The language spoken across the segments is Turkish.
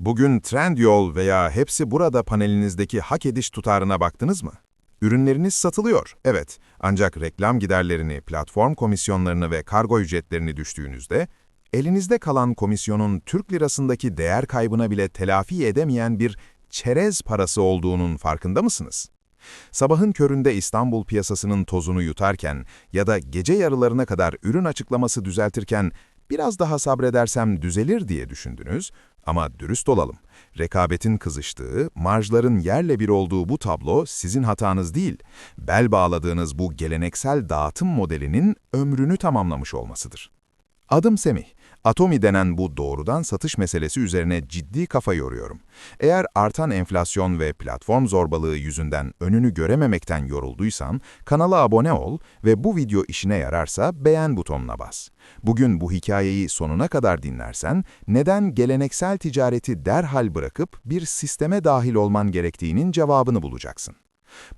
Bugün Trendyol veya Hepsi Burada panelinizdeki hak ediş tutarına baktınız mı? Ürünleriniz satılıyor, evet. Ancak reklam giderlerini, platform komisyonlarını ve kargo ücretlerini düştüğünüzde, elinizde kalan komisyonun Türk lirasındaki değer kaybına bile telafi edemeyen bir çerez parası olduğunun farkında mısınız? Sabahın köründe İstanbul piyasasının tozunu yutarken ya da gece yarılarına kadar ürün açıklaması düzeltirken biraz daha sabredersem düzelir diye düşündünüz ama dürüst olalım. Rekabetin kızıştığı, marjların yerle bir olduğu bu tablo sizin hatanız değil, bel bağladığınız bu geleneksel dağıtım modelinin ömrünü tamamlamış olmasıdır. Adım Semih. Atomi denen bu doğrudan satış meselesi üzerine ciddi kafa yoruyorum. Eğer artan enflasyon ve platform zorbalığı yüzünden önünü görememekten yorulduysan, kanala abone ol ve bu video işine yararsa beğen butonuna bas. Bugün bu hikayeyi sonuna kadar dinlersen, neden geleneksel ticareti derhal bırakıp bir sisteme dahil olman gerektiğinin cevabını bulacaksın.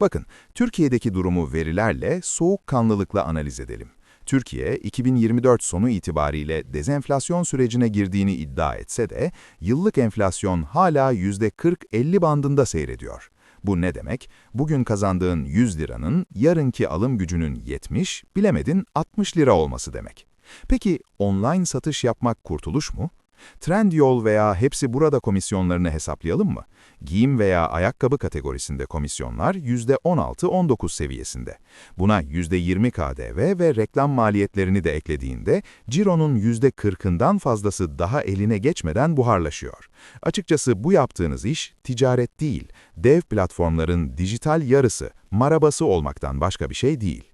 Bakın, Türkiye'deki durumu verilerle, soğukkanlılıkla analiz edelim. Türkiye, 2024 sonu itibariyle dezenflasyon sürecine girdiğini iddia etse de, yıllık enflasyon hala %40-50 bandında seyrediyor. Bu ne demek? Bugün kazandığın 100 liranın yarınki alım gücünün 70, bilemedin 60 lira olması demek. Peki online satış yapmak kurtuluş mu? Trendyol veya hepsi burada komisyonlarını hesaplayalım mı? Giyim veya ayakkabı kategorisinde komisyonlar %16-19 seviyesinde. Buna %20 KDV ve reklam maliyetlerini de eklediğinde cironun %40'ından fazlası daha eline geçmeden buharlaşıyor. Açıkçası bu yaptığınız iş ticaret değil, dev platformların dijital yarısı, marabası olmaktan başka bir şey değil.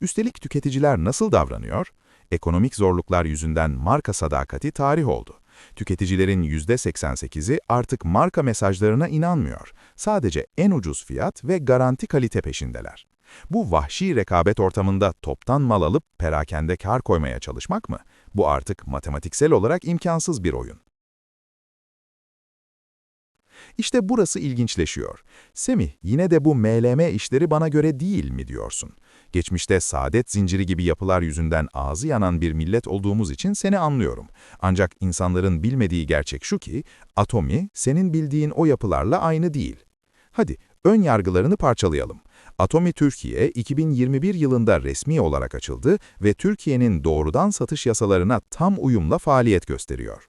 Üstelik tüketiciler nasıl davranıyor? Ekonomik zorluklar yüzünden marka sadakati tarih oldu. Tüketicilerin %88'i artık marka mesajlarına inanmıyor. Sadece en ucuz fiyat ve garanti kalite peşindeler. Bu vahşi rekabet ortamında toptan mal alıp perakende kar koymaya çalışmak mı? Bu artık matematiksel olarak imkansız bir oyun. İşte burası ilginçleşiyor. Semih, yine de bu MLM işleri bana göre değil mi diyorsun? Geçmişte saadet zinciri gibi yapılar yüzünden ağzı yanan bir millet olduğumuz için seni anlıyorum. Ancak insanların bilmediği gerçek şu ki, atomi senin bildiğin o yapılarla aynı değil. Hadi, ön yargılarını parçalayalım. Atomi Türkiye 2021 yılında resmi olarak açıldı ve Türkiye'nin doğrudan satış yasalarına tam uyumla faaliyet gösteriyor.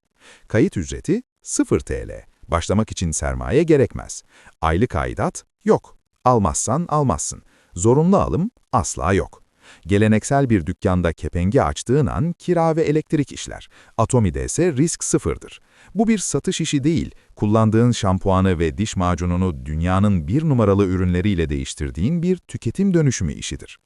Kayıt ücreti 0 TL. Başlamak için sermaye gerekmez. Aylık aidat yok. Almazsan almazsın. Zorunlu alım asla yok. Geleneksel bir dükkanda kepengi açtığın an kira ve elektrik işler. Atomi'de ise risk sıfırdır. Bu bir satış işi değil, kullandığın şampuanı ve diş macununu dünyanın bir numaralı ürünleriyle değiştirdiğin bir tüketim dönüşümü işidir.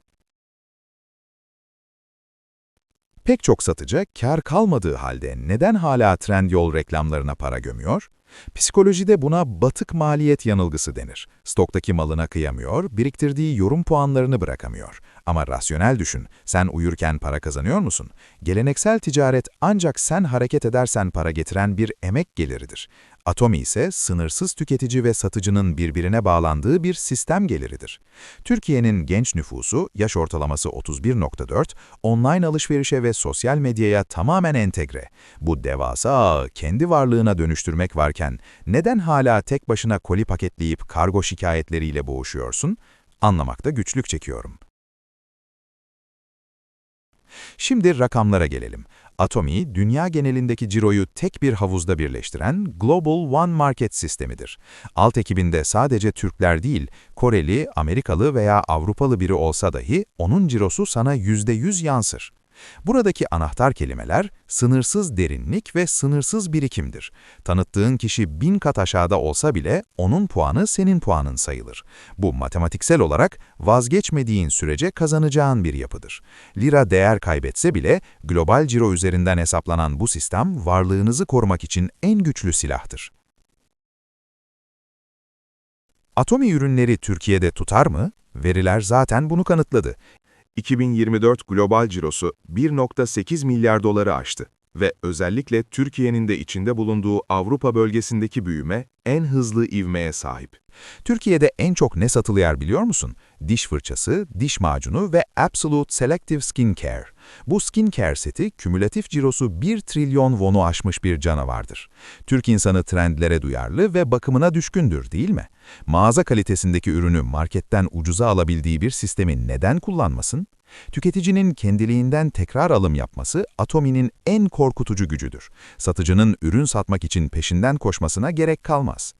Pek çok satıcı kar kalmadığı halde neden hala Trendyol reklamlarına para gömüyor? Psikolojide buna batık maliyet yanılgısı denir. Stoktaki malına kıyamıyor, biriktirdiği yorum puanlarını bırakamıyor. Ama rasyonel düşün, sen uyurken para kazanıyor musun? Geleneksel ticaret ancak sen hareket edersen para getiren bir emek geliridir. Atomi ise sınırsız tüketici ve satıcının birbirine bağlandığı bir sistem geliridir. Türkiye'nin genç nüfusu, yaş ortalaması 31.4, online alışverişe ve sosyal medyaya tamamen entegre. Bu devasa ağı kendi varlığına dönüştürmek varken neden hala tek başına koli paketleyip kargo şikayetleriyle boğuşuyorsun? Anlamakta güçlük çekiyorum. Şimdi rakamlara gelelim. Atomi, dünya genelindeki ciroyu tek bir havuzda birleştiren Global One Market sistemidir. Alt ekibinde sadece Türkler değil, Koreli, Amerikalı veya Avrupalı biri olsa dahi onun cirosu sana %100 yansır. Buradaki anahtar kelimeler sınırsız derinlik ve sınırsız birikimdir. Tanıttığın kişi bin kat aşağıda olsa bile onun puanı senin puanın sayılır. Bu matematiksel olarak vazgeçmediğin sürece kazanacağın bir yapıdır. Lira değer kaybetse bile global ciro üzerinden hesaplanan bu sistem varlığınızı korumak için en güçlü silahtır. Atomi ürünleri Türkiye'de tutar mı? Veriler zaten bunu kanıtladı. 2024 global cirosu 1.8 milyar doları aştı ve özellikle Türkiye'nin de içinde bulunduğu Avrupa bölgesindeki büyüme en hızlı ivmeye sahip. Türkiye'de en çok ne satılıyor biliyor musun? Diş fırçası, diş macunu ve Absolute Selective Skincare. Bu skincare seti kümülatif cirosu 1 trilyon won'u aşmış bir canavardır. Türk insanı trendlere duyarlı ve bakımına düşkündür değil mi? Mağaza kalitesindeki ürünü marketten ucuza alabildiği bir sistemi neden kullanmasın? Tüketicinin kendiliğinden tekrar alım yapması Atomi'nin en korkutucu gücüdür. Satıcının ürün satmak için peşinden koşmasına gerek kalmaz.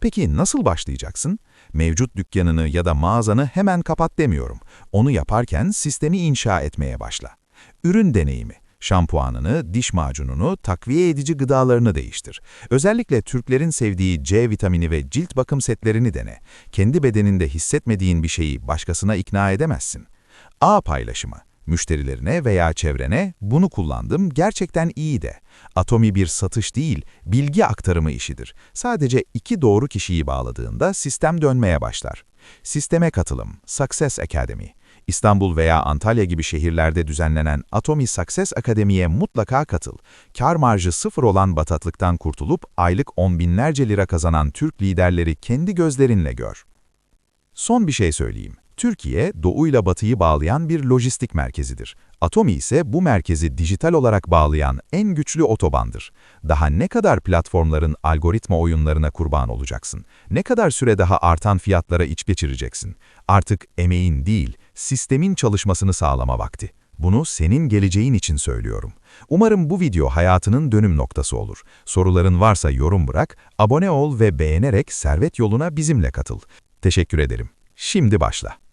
Peki nasıl başlayacaksın? Mevcut dükkanını ya da mağazanı hemen kapat demiyorum. Onu yaparken sistemi inşa etmeye başla. Ürün deneyimi, şampuanını, diş macununu, takviye edici gıdalarını değiştir. Özellikle Türklerin sevdiği C vitamini ve cilt bakım setlerini dene. Kendi bedeninde hissetmediğin bir şeyi başkasına ikna edemezsin. A paylaşımı. Müşterilerine veya çevrene bunu kullandım gerçekten iyi de. Atomi bir satış değil, bilgi aktarımı işidir. Sadece iki doğru kişiyi bağladığında sistem dönmeye başlar. Sisteme katılım, Success Academy. İstanbul veya Antalya gibi şehirlerde düzenlenen Atomi Success Akademi'ye mutlaka katıl. Kar marjı sıfır olan bataklıktan kurtulup aylık on binlerce lira kazanan Türk liderleri kendi gözlerinle gör. Son bir şey söyleyeyim. Türkiye, doğuyla batıyı bağlayan bir lojistik merkezidir. Atomi ise bu merkezi dijital olarak bağlayan en güçlü otobandır. Daha ne kadar platformların algoritma oyunlarına kurban olacaksın? Ne kadar süre daha artan fiyatlara iç geçireceksin? Artık emeğin değil, sistemin çalışmasını sağlama vakti. Bunu senin geleceğin için söylüyorum. Umarım bu video hayatının dönüm noktası olur. Soruların varsa yorum bırak, abone ol ve beğenerek servet yoluna bizimle katıl. Teşekkür ederim. Şimdi başla.